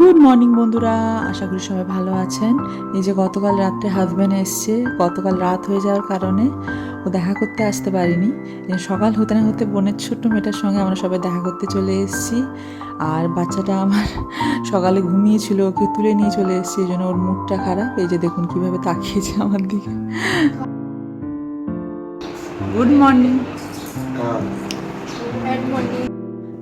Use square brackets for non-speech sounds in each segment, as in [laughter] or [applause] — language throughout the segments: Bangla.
গুড মর্নিং বন্ধুরা। আশা করি সবাই ভালো আছেন। এই যে গতকাল রাত্রে হাজব্যান্ড এসছে গতকাল রাত হয়ে যাওয়ার কারণে ও দেখা করতে আসতে পারিনি। এই সকাল হতে না হতে বোনের ছোট্ট মেয়েটার সঙ্গে আমরা সবাই দেখা করতে চলে এসেছি। আর বাচ্চাটা আমার সকালে ঘুমিয়েছিল ওকে তুলে নিয়ে চলে এসেছি এই জন্য ওর মুডটা খারাপ। এই যে দেখুন কীভাবে তাকিয়েছে আমার দিকে। গুড মর্নিং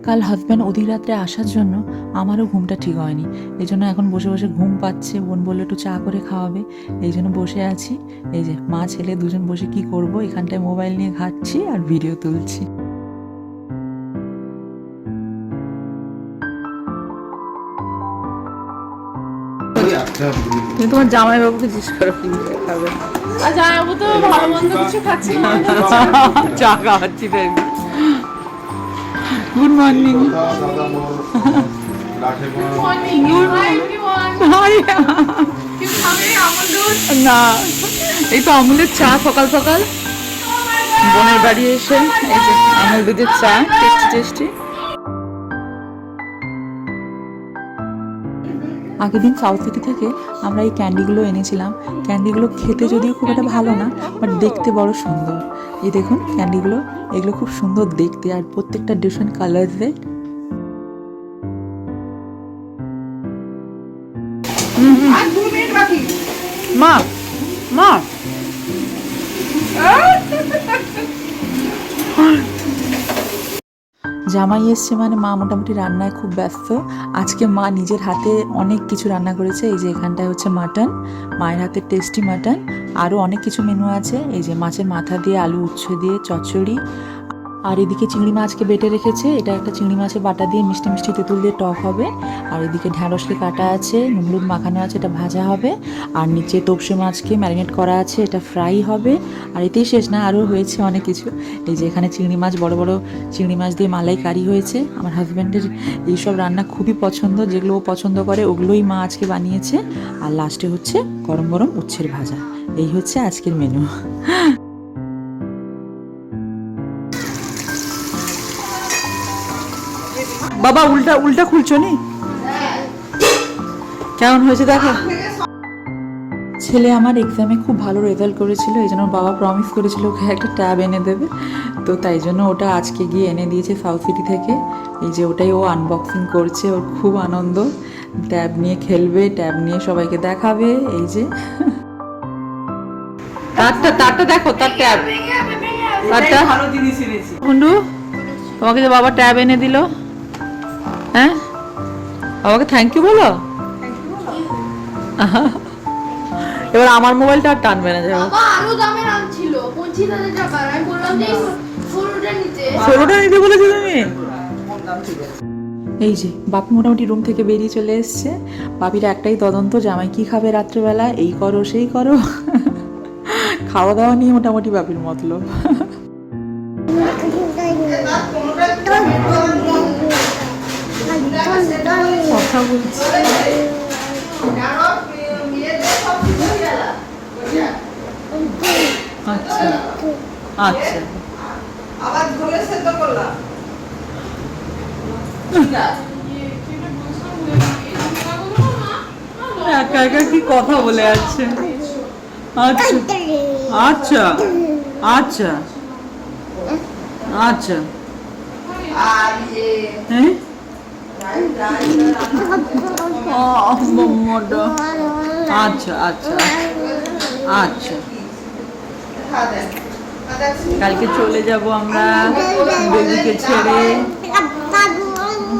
কাল হাজব্যান্ড অধিক রাত্রে আসার জন্য আমারও ঘুমটা ঠিক হয়নি। এই জন্য এখন বসে বসে ঘুম পাচ্ছে। বোন বলল একটু চা করে খাওয়াবে। এই জন্য বসে আছি। এই যে মা ছেলে দুজন বসে কি করব? এখানটায় মোবাইল নিয়ে ঘাটছি আর ভিডিও তুলছি। তুমি তোমার জামাইবাবুকে জিজ্ঞেস করো কি খাবে। আর জামাইবাবু তো ভালো মন্দ কিছু খাচ্ছে না। চা খাওয়াচ্ছি গুড মর্নিং না এই তো আমুলের চা সকাল সকাল। বোনের বাড়ি এসে এই যে আমুল দুধের চা টেস্টি টেস্টি। আগের দিন সাউথ সিটি থেকে আমরা এই ক্যান্ডিগুলো এনেছিলাম। ক্যান্ডিগুলো খেতে যদিও খুব একটা ভালো না বাট দেখতে বড় সুন্দর। এই দেখুন ক্যান্ডিগুলো এগুলো খুব সুন্দর দেখতে আর প্রত্যেকটা ডিফারেন্ট কালার্সে আর দু মিনিট মা মা। জামাই এসছে মানে মা মোটামুটি রান্নায় খুব ব্যস্ত। আজকে মা নিজের হাতে অনেক কিছু রান্না করেছে। এই যে এখানটায় হচ্ছে মাটন, মায়ের হাতে টেস্টি মাটন আরও অনেক কিছু মেনু আছে। এই যে মাছের মাথা দিয়ে আলু উচ্ছে দিয়ে চচ্চড়ি আর এদিকে চিংড়ি মাছকে বেটে রেখেছে। এটা একটা চিংড়ি মাছের বাটা দিয়ে মিষ্টি মিষ্টি তেঁতুল দিয়ে টক হবে। আর এদিকে ঢ্যাঁড়সকে কাটা আছে নুন হলুদ মাখানো আছে, এটা ভাজা হবে। আর নিচে তোপসে মাছকে ম্যারিনেট করা আছে, এটা ফ্রাই হবে। আর এতেই শেষ না, আরও হয়েছে অনেক কিছু। এই যে এখানে চিংড়ি মাছ, বড় বড় চিংড়ি মাছ দিয়ে মালাই কারি হয়েছে। আমার হাজব্যান্ডের এইসব রান্না খুবই পছন্দ, যেগুলো পছন্দ করে, ওগুলোই মা আজকে বানিয়েছে। আর লাস্টে হচ্ছে গরম গরম উচ্ছের ভাজা। এই হচ্ছে আজকের মেনু বাবা উল্টা উল্টা খুলছো নি? কেমন হয়েছে দেখো। ছেলে আমার এক্সামে খুব ভালো রেজাল্ট করেছিল এই জন্য বাবা প্রমিস করেছিল ওকে একটা ট্যাব এনে দেবে। তো তাই জন্য ওটা আজকে গিয়ে এনে দিয়েছে সাউথ সিটি থেকে। এই যে ওটাই ও আনবক্সিং করছে ওর খুব আনন্দ। ট্যাব নিয়ে খেলবে ট্যাব নিয়ে সবাইকে দেখাবে এই যে। তারটা তারটা দেখো তার ট্যাব তারটা। ভালো জিনিস এনেছি কুন্ডু তোমাকে যে বাবা ট্যাব এনে দিল হ্যাঁ? বাবাকে থ্যাংক ইউ বলো? এবার আমার মোবাইলটা আর টানবে না যাব বাবা আরও দামের আনছিল পঁচিশ হাজার টাকার আমি বললাম যে ষোলোটা নিতে। ষোলোটা নিতে বলেছ তুমি? এই যে বাপি মোটামুটি রুম থেকে বেরিয়ে চলে এসছে। বাপির একটাই তদন্ত জামাই কি খাবে রাত্রেবেলা? এই করো সেই করো। খাওয়া দাওয়া নিয়ে মোটামুটি বাপির মতলব। [laughs] কথা বলছি। আচ্ছা। আচ্ছা। আবার ধরে সেদ্ধ করলাম একা একা কি কথা বলে যাচ্ছে? আচ্ছা। আচ্ছা। আচ্ছা। আচ্ছা। হ্যাঁ। আচ্ছা আচ্ছা আচ্ছা। কালকে চলে যাব আমরা বেবিকে ছেড়ে।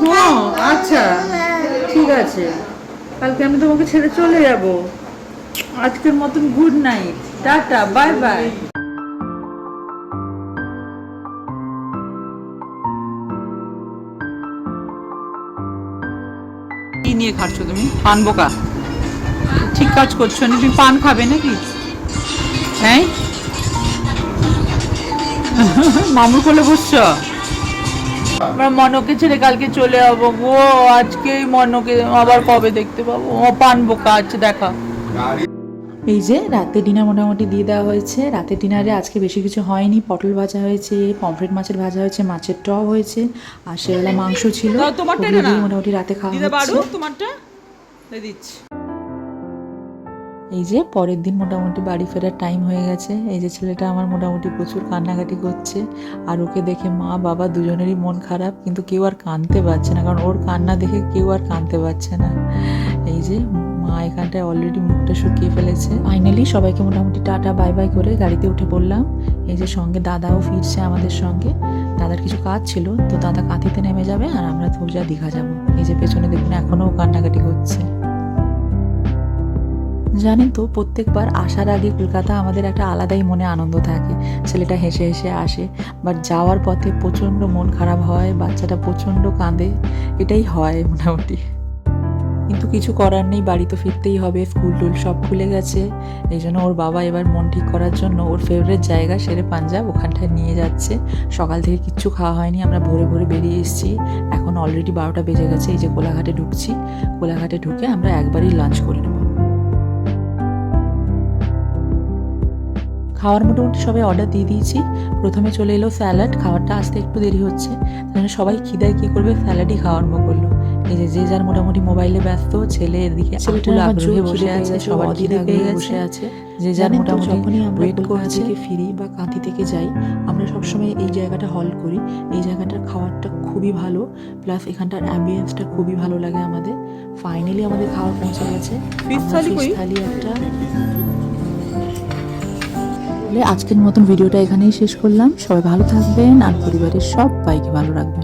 হ্যাঁ আচ্ছা ঠিক আছে। কালকে আমি তোমাকে ছেড়ে চলে যাব। আজকের মতন good night tata bye bye নিয়ে খাচ্ছ তুমি? পান বোকা। ঠিক কাজ করছ না, তুমি পান খাবে নাকি? হ্যাঁ? মামুর কোলে বসছ? আমরা মনকে ছেড়ে কালকে চলে যাব ও আজকেই মনকে আবার কবে দেখতে পাবো? ও পান বোকা আছে দেখা। এই যে রাতে ডিনার মোটামুটি দিয়ে দেওয়া হয়েছে। রাতের ডিনারে আজকে বেশি কিছু হয়নি। পটল ভাজা হয়েছে পমফ্রেট মাছের ভাজা হয়েছে মাছের টক হয়েছে আর সেবেলা মাংস ছিল। মোটামুটি রাতে খাওয়া হচ্ছে। তোমারটা? দিচ্ছি। এই যে পরের দিন মোটামুটি বাড়ি ফেরার টাইম হয়ে গেছে। এই যে ছেলেটা আমার মোটামুটি প্রচুর কান্নাকাটি করছে। আর ওকে দেখে মা বাবা দুজনেরই মন খারাপ। কিন্তু কেউ আর কাঁদতে পারছে না। কারণ ওর কান্না দেখে কেউ আর কাঁদতে পারছে না। এই যে মা এখানটায় অলরেডি মুখটা শুকিয়ে ফেলেছে। ফাইনালি সবাইকে মোটামুটি টাটা বাই বাই করে গাড়িতে উঠে পড়লাম। এই যে সঙ্গে দাদাও ফিরছে আমাদের সঙ্গে। দাদার কিছু কাজ ছিল, তো দাদা কাঁথিতে নেমে যাবে আর আমরা সোজা দীঘা যাব। এই যে পেছনে দেখুন, এখনও কান্নাকাটি করছে জানেন তো, প্রত্যেকবার আসার আগে কলকাতা আমাদের একটা আলাদাই মনে আনন্দ থাকে। ছেলেটা হেসে হেসে আসে বাট যাওয়ার পথে প্রচণ্ড মন খারাপ হয়, বাচ্চাটা প্রচণ্ড কাঁদে। এটাই হয় মোটামুটি। কিন্তু কিছু করার নেই, বাড়ি তো ফিরতেই হবে স্কুল টুল সব খুলে গেছে। এই জন্য ওর বাবা এবার মন ঠিক করার জন্য ওর ফেভারিট জায়গা সেরে পাঞ্জাব, ওখানটায় নিয়ে যাচ্ছে। সকাল থেকে কিচ্ছু খাওয়া হয়নি, আমরা ভোরে ভোরে বেরিয়ে এসেছি। এখন অলরেডি বারোটা বেজে গেছে, এই যে কোলাঘাটে ঢুকছি। কোলাঘাটে ঢুকে আমরা একবারই লাঞ্চ করে নেব। খাওয়ার মোটামুটি সবাই অর্ডার দিয়ে দিয়েছি। প্রথমে চলে এলো স্যালাড খাবারটা আসতে একটু দেরি হচ্ছে। সবাই খিদায় কী করবে স্যালাডই খাওয়া আরম্ভ করল। এই যে যে যার মোটামুটি মোবাইলে ব্যস্ত ছেলে এদিকে আকুল আগ্রহে বসে আছে সবার খিদে পেয়ে গেছে। আছে যে যার মোটামুটি যখনই আমরা ওয়েট করছি। থেকে ফিরি বা কাঁথি থেকে যাই আমরা সবসময় এই জায়গাটা হল করি। এই জায়গাটার খাবারটা খুবই ভালো প্লাস এখানটার অ্যাম্বিয়েন্সটা খুবই ভালো লাগে আমাদের। ফাইনালি আমাদের খাওয়া পৌঁছে গেছে। থালি একটা আজকের মতন ভিডিওটা এখানেই শেষ করলাম। সবাই ভালো থাকবেন আর পরিবারের সবাইকে ভালো রাখবেন।